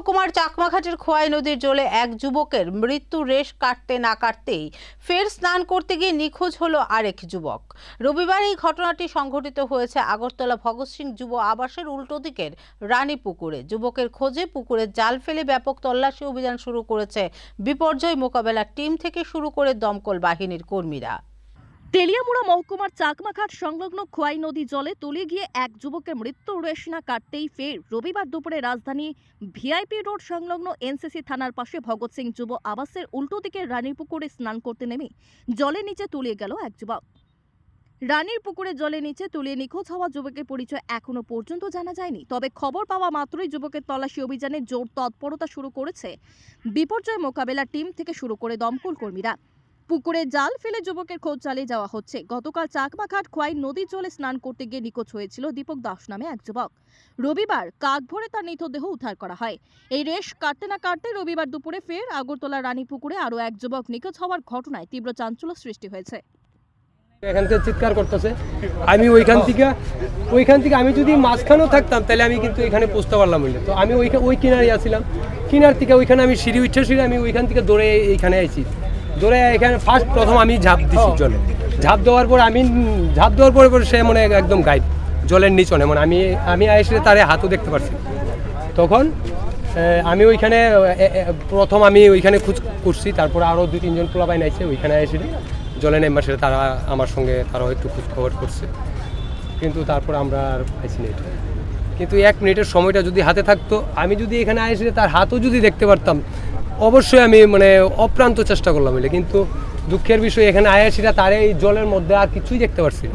মহকুমার চাকমাঘাটের খোয়াই নদীর জলে এক যুবকের মৃত্যু রেশ কাটতে না কাটতেই ফের স্নান করতে গিয়ে নিখোঁজ হলো আরেক যুবক। রবিবার এই ঘটনাটি সংঘটিত হয়েছে আগরতলা ভগৎ সিং যুব আবাসের উল্টো দিকের রানী পুকুরে। যুবকের খোঁজে পুকুরে জাল ফেলে ব্যাপক তল্লাশি অভিযান শুরু করেছে বিপর্যয় মোকাবেলার টিম থেকে শুরু করে দমকল বাহিনীর কর্মীরা। তেলিয়ামুড়া মহকুমার চাকমাঘাট সংলগ্ন খোয়াই নদী জলে তলিয়ে গিয়ে এক যুবকের মৃত্যুর রেশনা কাটতেই ফের রবিবার দুপুরে রাজধানী ভিআইপি রোড সংলগ্ন এনসিসি থানার পাশে ভগৎ সিং যুব আবাসের উল্টো দিকে রানীর পুকুরে স্নান করতে নেমে জলের নিচে তলিয়ে গেল এক যুবক। রানীর পুকুরে জলের নিচে তলিয়ে নিখোঁজ হওয়া যুবকের পরিচয় এখনও পর্যন্ত জানা যায়নি। তবে খবর পাওয়া মাত্রই যুবকের তল্লাশি অভিযানে জোর তৎপরতা শুরু করেছে। বিপর্যয় মোকাবেলা টিম থেকে শুরু করে দমকল কর্মীরা। পুকুরে জাল ফেলে যুবকের খোঁজ চালিয়ে যাওয়া হচ্ছে। গতকাল চাকমাঘাট খোয়াই নদীর জলে স্নান করতে গিয়ে নিখোঁজ হয়েছিল দীপক দাস নামে এক যুবক। রবিবার কাক ভরে তার মৃতদেহ উদ্ধার করা হয়। এই রেশ কাটতে না কাটতে রবিবার দুপুরে ফের আগরতলা রানী পুকুরে আরও এক যুবক নিখোঁজ হওয়ার ঘটনায় তীব্র চাঞ্চল্য সৃষ্টি হয়েছে। এখান থেকে চিৎকার করতেছে। আমি ওইখান থেকে ওইখান থেকে আমি যদি মাঝখানেও থাকতাম, তাহলে আমি কিন্তু এখানে পৌঁছতে পারলাম বললে তো আমি ওইখানে ওই কিনারে আসছিলাম কিনার থেকে ওইখানে আমি সিঁড়ি উঠে সিঁড়ি আমি ওইখান থেকে দৌড়ে এইখানে আইছি। দৌড়ে এখানে ফার্স্ট প্রথম আমি ঝাঁপ দিছি জলে। ঝাঁপ দেওয়ার পর আমি, ঝাঁপ দেওয়ার পরে পরে সে মনে একদম গাইড জলের নিচনে। মানে আমি আমি এসে তারে হাতও দেখতে পারছি তখন আমি ওইখানে প্রথম আমি ওইখানে খুঁজ করছি, তারপর আরও দুই, তিনজন পোলাপাই নাইছে ওইখানে এসে জলে নেমবার সাথে তারা আমার সঙ্গে, তারাও একটু খোঁজ খবর করছে। কিন্তু তারপর আমরা আর পাইছি না কিন্তু এক মিনিটের সময়টা যদি হাতে থাকতো, আমি যদি এখানে এসে তার হাতও যদি দেখতে পারতাম অবশ্যই আমি মানে অপ্রান্ত চেষ্টা করলাম কিন্তু দুঃখের বিষয়, এখানে আয়াসিরা তার এই জলের মধ্যে আর কিছুই দেখতে পারছি।